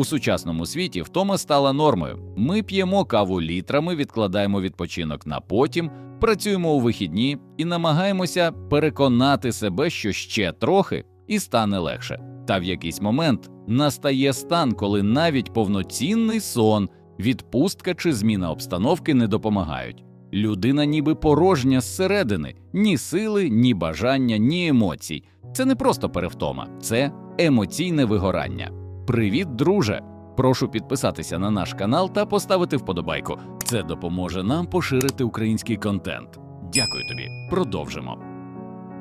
У сучасному світі втома стала нормою. Ми п'ємо каву літрами, відкладаємо відпочинок на потім, працюємо у вихідні і намагаємося переконати себе, що ще трохи і стане легше. Та в якийсь момент настає стан, коли навіть повноцінний сон, відпустка чи зміна обстановки не допомагають. Людина ніби порожня зсередини, ні сили, ні бажання, ні емоцій. Це не просто перевтома, це емоційне вигорання. Привіт, друже! Прошу підписатися на наш канал та поставити вподобайку. Це допоможе нам поширити український контент. Дякую тобі. Продовжимо.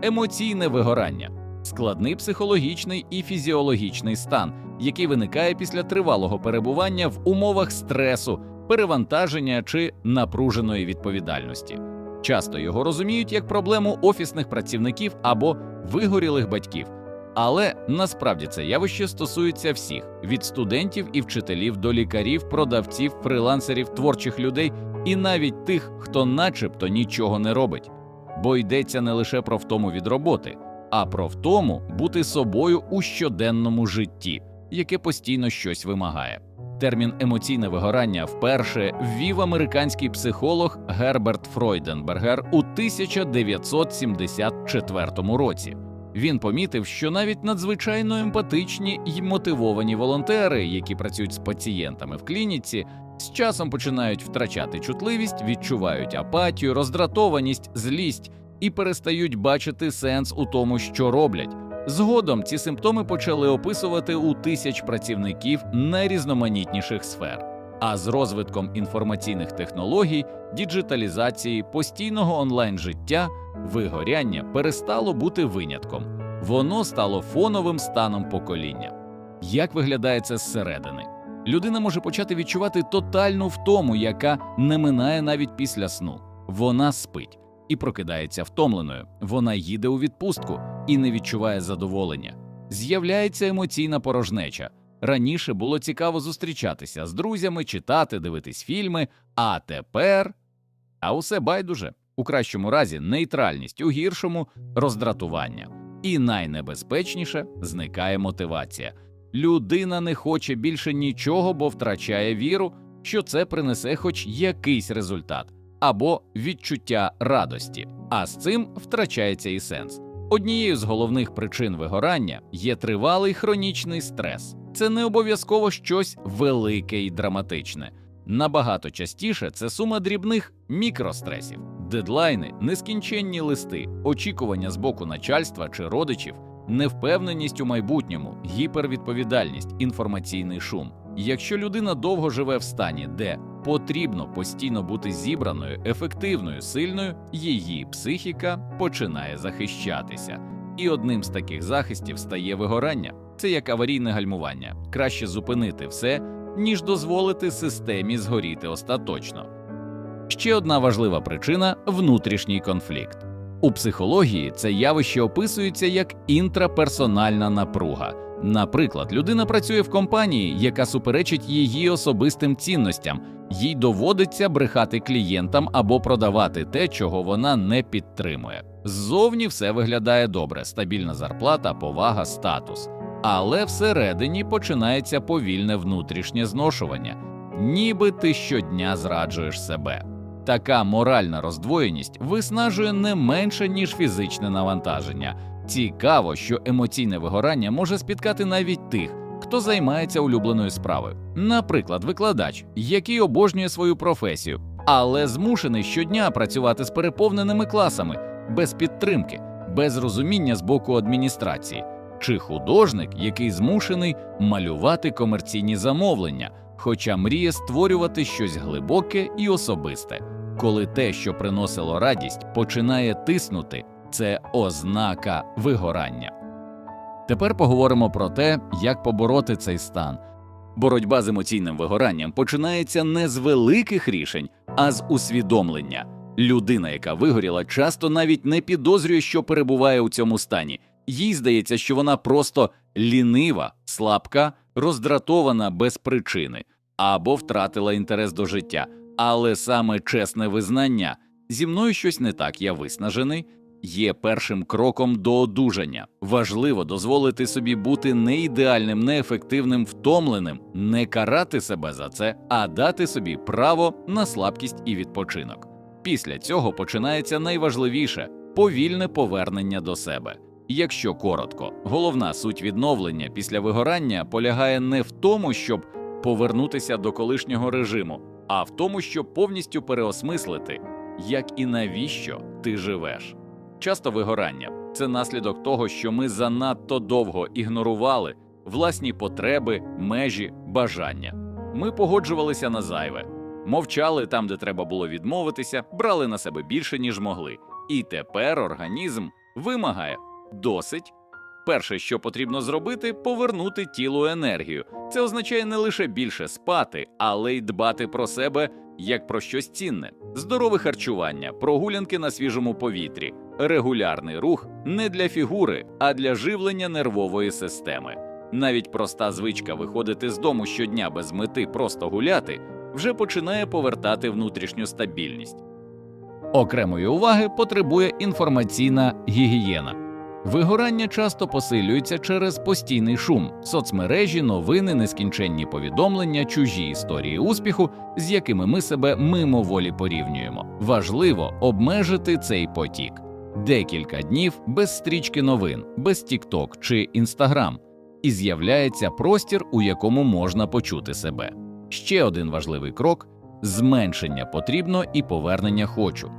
Емоційне вигорання складний психологічний і фізіологічний стан, який виникає після тривалого перебування в умовах стресу, перевантаження чи напруженої відповідальності. Часто його розуміють як проблему офісних працівників або вигорілих батьків. Але насправді це явище стосується всіх: від студентів і вчителів до лікарів, продавців, фрилансерів, творчих людей і навіть тих, хто начебто нічого не робить. Бо йдеться не лише про втому від роботи, а про втому бути собою у щоденному житті, яке постійно щось вимагає. Термін емоційне вигорання вперше ввів американський психолог Герберт Фройденбергер у 1974 році. Він помітив, що навіть надзвичайно емпатичні й мотивовані волонтери, які працюють з пацієнтами в клініці, з часом починають втрачати чутливість, відчувають апатію, роздратованість, злість і перестають бачити сенс у тому, що роблять. Згодом ці симптоми почали описувати у тисяч працівників найрізноманітніших сфер. А з розвитком інформаційних технологій, діджиталізації, постійного онлайн життя вигоряння перестало бути винятком, воно стало фоновим станом покоління. Як виглядає це зсередини? Людина може почати відчувати тотальну втому, яка не минає навіть після сну. Вона спить і прокидається втомленою. Вона їде у відпустку і не відчуває задоволення. З'являється емоційна порожнеча. Раніше було цікаво зустрічатися з друзями, читати, дивитись фільми, а тепер. А усе байдуже. У кращому разі нейтральність, у гіршому роздратування. І найнебезпечніше зникає мотивація. Людина не хоче більше нічого, бо втрачає віру, що це принесе хоч якийсь результат або відчуття радості, а з цим втрачається і сенс. Однією з головних причин вигорання є тривалий хронічний стрес. Це не обов'язково щось велике і драматичне. Набагато частіше це сума дрібних мікростресів, дедлайни, нескінченні листи, очікування з боку начальства чи родичів, невпевненість у майбутньому, гіпервідповідальність, інформаційний шум. Якщо людина довго живе в стані, де потрібно постійно бути зібраною, ефективною, сильною, її психіка починає захищатися. І одним з таких захистів стає вигорання. Це як аварійне гальмування. Краще зупинити все, ніж дозволити системі згоріти остаточно. Ще одна важлива причина внутрішній конфлікт. У психології це явище описується як інтраперсональна напруга. Наприклад, людина працює в компанії, яка суперечить її особистим цінностям, їй доводиться брехати клієнтам або продавати те, чого вона не підтримує. Ззовні все виглядає добре: стабільна зарплата, повага, статус. Але всередині починається повільне внутрішнє зношування, ніби ти щодня зраджуєш себе. Така моральна роздвоєність виснажує не менше, ніж фізичне навантаження. Цікаво, що емоційне вигорання може спіткати навіть тих, хто займається улюбленою справою. Наприклад, викладач, який обожнює свою професію, але змушений щодня працювати з переповненими класами, без підтримки, без розуміння з боку адміністрації, чи художник, який змушений малювати комерційні замовлення, хоча мріє створювати щось глибоке і особисте. Коли те, що приносило радість, починає тиснути, це ознака вигорання. Тепер поговоримо про те, як побороти цей стан. Боротьба з емоційним вигоранням починається не з великих рішень, а з усвідомлення. Людина, яка вигоріла, часто навіть не підозрює, що перебуває у цьому стані. Їй здається, що вона просто лінива, слабка, роздратована без причини або втратила інтерес до життя. Але саме чесне визнання зі мною щось не так, я виснажений, є першим кроком до одужання. Важливо дозволити собі бути не ідеальним, неефективним, втомленим, не карати себе за це, а дати собі право на слабкість і відпочинок. Після цього починається найважливіше повільне повернення до себе. Якщо коротко, головна суть відновлення після вигорання полягає не в тому, щоб повернутися до колишнього режиму, а в тому, щоб повністю переосмислити, як і навіщо ти живеш. Часто вигорання це наслідок того, що ми занадто довго ігнорували власні потреби, межі, бажання. Ми погоджувалися на зайве, мовчали там, де треба було відмовитися, брали на себе більше, ніж могли. І тепер організм вимагає досить. Перше, що потрібно зробити, повернути тілу енергію. Це означає не лише більше спати, але й дбати про себе як про щось цінне, здорове харчування, прогулянки на свіжому повітрі, регулярний рух не для фігури, а для живлення нервової системи. Навіть проста звичка виходити з дому щодня без мети просто гуляти вже починає повертати внутрішню стабільність. Окремої уваги потребує інформаційна гігієна. Вигорання часто посилюється через постійний шум, соцмережі, новини, нескінченні повідомлення, чужі історії успіху, з якими ми себе мимоволі порівнюємо. Важливо обмежити цей потік. Декілька днів без стрічки новин, без TikTok чи Instagram, і з'являється простір, у якому можна почути себе. Ще один важливий крок зменшення потрібно і повернення хочу.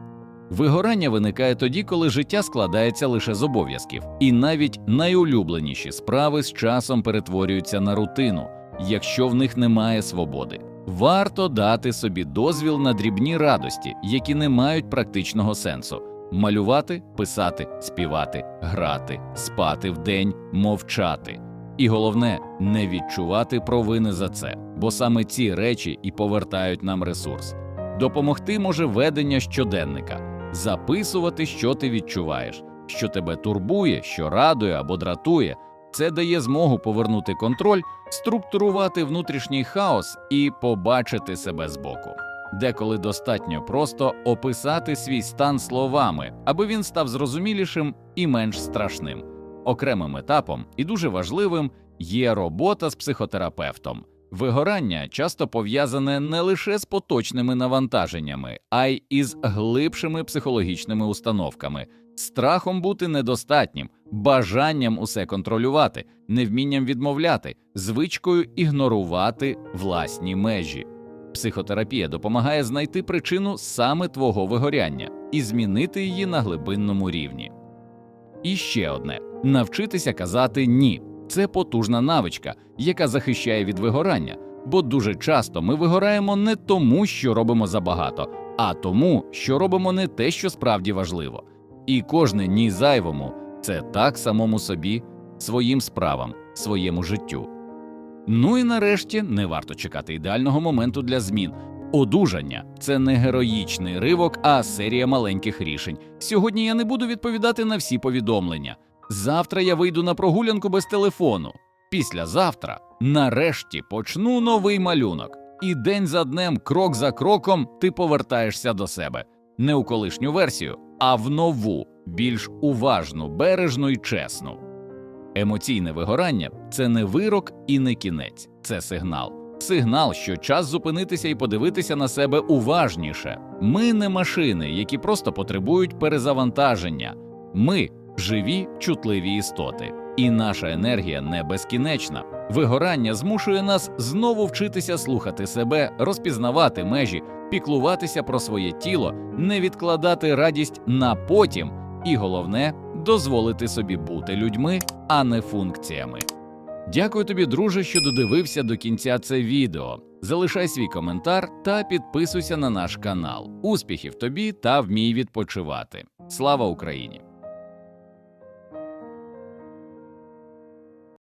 Вигорання виникає тоді, коли життя складається лише з обов'язків, і навіть найулюбленіші справи з часом перетворюються на рутину, якщо в них немає свободи. Варто дати собі дозвіл на дрібні радості, які не мають практичного сенсу: малювати, писати, співати, грати, спати вдень, мовчати. І головне не відчувати провини за це, бо саме ці речі і повертають нам ресурс. Допомогти може ведення щоденника записувати, що ти відчуваєш, що тебе турбує, що радує або дратує. Це дає змогу повернути контроль, структурувати внутрішній хаос і побачити себе збоку. Деколи достатньо просто описати свій стан словами, аби він став зрозумілішим і менш страшним. Окремим етапом і дуже важливим є робота з психотерапевтом. Вигорання часто пов'язане не лише з поточними навантаженнями, а й із глибшими психологічними установками, страхом бути недостатнім, бажанням усе контролювати, невмінням відмовляти, звичкою ігнорувати власні межі. Психотерапія допомагає знайти причину саме твого вигоряння і змінити її на глибинному рівні. І ще одне навчитися казати ні. Це потужна навичка, яка захищає від вигорання, бо дуже часто ми вигораємо не тому, що робимо забагато, а тому, що робимо не те, що справді важливо. І кожне ні зайвому це так самому собі, своїм справам, своєму життю. Ну і нарешті не варто чекати ідеального моменту для змін. Одужання це не героїчний ривок, а серія маленьких рішень. Сьогодні я не буду відповідати на всі повідомлення. Завтра я вийду на прогулянку без телефону. Післязавтра, нарешті, почну новий малюнок. І день за днем, крок за кроком, ти повертаєшся до себе не у колишню версію, а в нову, більш уважну, бережну і чесну. Емоційне вигорання це не вирок і не кінець, це сигнал. Сигнал, що час зупинитися і подивитися на себе уважніше. Ми не машини, які просто потребують перезавантаження. Ми живі, чутливі істоти, і наша енергія не безкінечна. Вигорання змушує нас знову вчитися слухати себе, розпізнавати межі, піклуватися про своє тіло, не відкладати радість на потім, і головне дозволити собі бути людьми, а не функціями. Дякую тобі, друже, що додивився до кінця це відео. Залишай свій коментар та підписуйся на наш канал. Успіхів тобі та вмій відпочивати. Слава Україні!